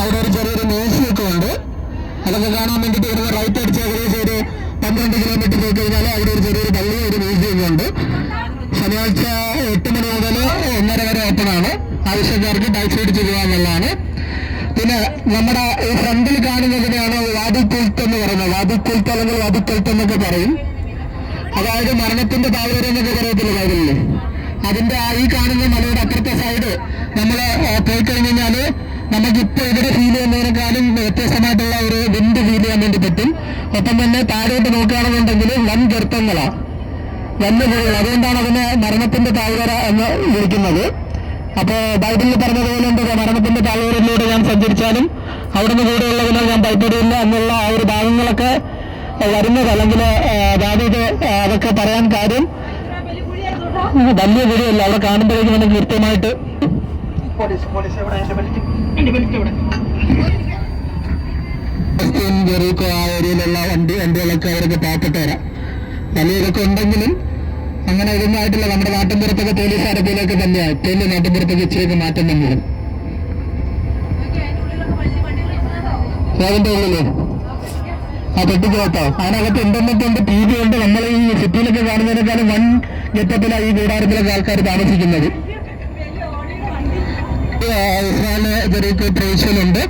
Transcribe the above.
അവിടെ ഒരു ചെറിയൊരു മ്യൂസിയൊക്കെ ഉണ്ട്. അതൊക്കെ കാണാൻ വേണ്ടിയിട്ട് ഇവിടുന്ന് റൈറ്റ് അടിച്ച് ഏകദേശം ഒരു പന്ത്രണ്ട് കിലോമീറ്റർ പോയി കഴിഞ്ഞാൽ അവിടെ ഒരു ചെറിയൊരു പള്ളി ഒരു മ്യൂസിയം ഉണ്ട്. ശനിയാഴ്ച എട്ട് മണി മുതൽ ഒന്നര വരെ ഓപ്പൺ ആണ് ആവശ്യക്കാർക്ക് ടാക്സി അടിച്ച് പോകാമെന്നുള്ളതാണ് പിന്നെ നമ്മുടെ ഈ ഫ്രണ്ടിൽ കാണുന്നതിനെയാണ് വാദി കുൽത്ത് എന്ന് പറയുന്നത്. വാദി കുൽത്ത് അല്ലെങ്കിൽ വാദി കുൽത്ത് എന്നൊക്കെ പറയും. അതായത് മരണത്തിന്റെ താഴ്വര എന്നൊക്കെ പറയത്തില്ല കാര്യമില്ലേ അതിന്റെ ഈ കാണുന്ന മലയുടെ അപ്പുറത്തെ സൈഡ് നമ്മൾ പോയി കഴിഞ്ഞ് കഴിഞ്ഞാൽ നമുക്കിപ്പോ ഇവിടെ ഫീൽ ചെയ്യുന്നതിനേക്കാളും വ്യത്യസ്തമായിട്ടുള്ള ഒരു വിൻഡ് ഫീൽ ചെയ്യാൻ വേണ്ടി പറ്റും. ഒപ്പം തന്നെ താഴോട്ട് നോക്കുകയാണെന്നുണ്ടെങ്കിൽ വൻ ഗർത്തങ്ങളാ വന്യജീവികൾ അതുകൊണ്ടാണ് അതിനെ മരണത്തിന്റെ താഴ്വര എന്ന് വിളിക്കുന്നത്. അപ്പോൾ ബൈബിളിൽ പറഞ്ഞതുപോലെ ഉണ്ട് മരണത്തിന്റെ താഴ്വരയിലൂടെ ഞാൻ സഞ്ചരിച്ചാലും അവിടുന്ന് കൂടെയുള്ളതിനാൽ ഞാൻ ഭയപ്പെടില്ല എന്നുള്ള ആ ഒരു ഭാഗങ്ങളൊക്കെ വരുന്നത്. അല്ലെങ്കിൽ ദാവീത് അതൊക്കെ പറയാൻ കാര്യം. വലിയ ഗുരുവല്ല അവിടെ കാണുമ്പോഴേക്കും നമുക്ക് കൃത്യമായിട്ട് പോലീസ് പോലീസ് എവിടെ? എന്റെ ബെൽറ്റ് എന്റെ ബെൽറ്റ് എവിടെ? ജെറീക്കോ ആ അവരൊക്കെ പാവപ്പെട്ടവരാ വലിയതൊക്കെ ഉണ്ടെങ്കിലും അങ്ങനെ ഇതൊന്നും ആയിട്ടില്ല നമ്മുടെ നാട്ടിൻപുറത്തൊക്കെ പോലീസ് അരബിയിലൊക്കെ തന്നെയാണ് ഏറ്റവും നാട്ടിൻപുറത്തൊക്കെ ഇച്ചിരിയൊക്കെ മാറ്റം തന്നെയാണ് അതിന്റെ ഉള്ളിൽ. ആ പെട്ടിക്കകത്തോ അതിനകത്ത് ഇന്റർനെറ്റ് ഉണ്ട് ടി ഉണ്ട്. നമ്മൾ ഈ സിറ്റിയിലൊക്കെ കാണുന്നതിനേക്കാളും വൺ ഗെറ്റപ്പിലാണ് ഈ കൂടാരത്തിലൊക്കെ ആൾക്കാർ താമസിക്കുന്നത്. Israel Jericho ട്രേഷ്യലുണ്ട്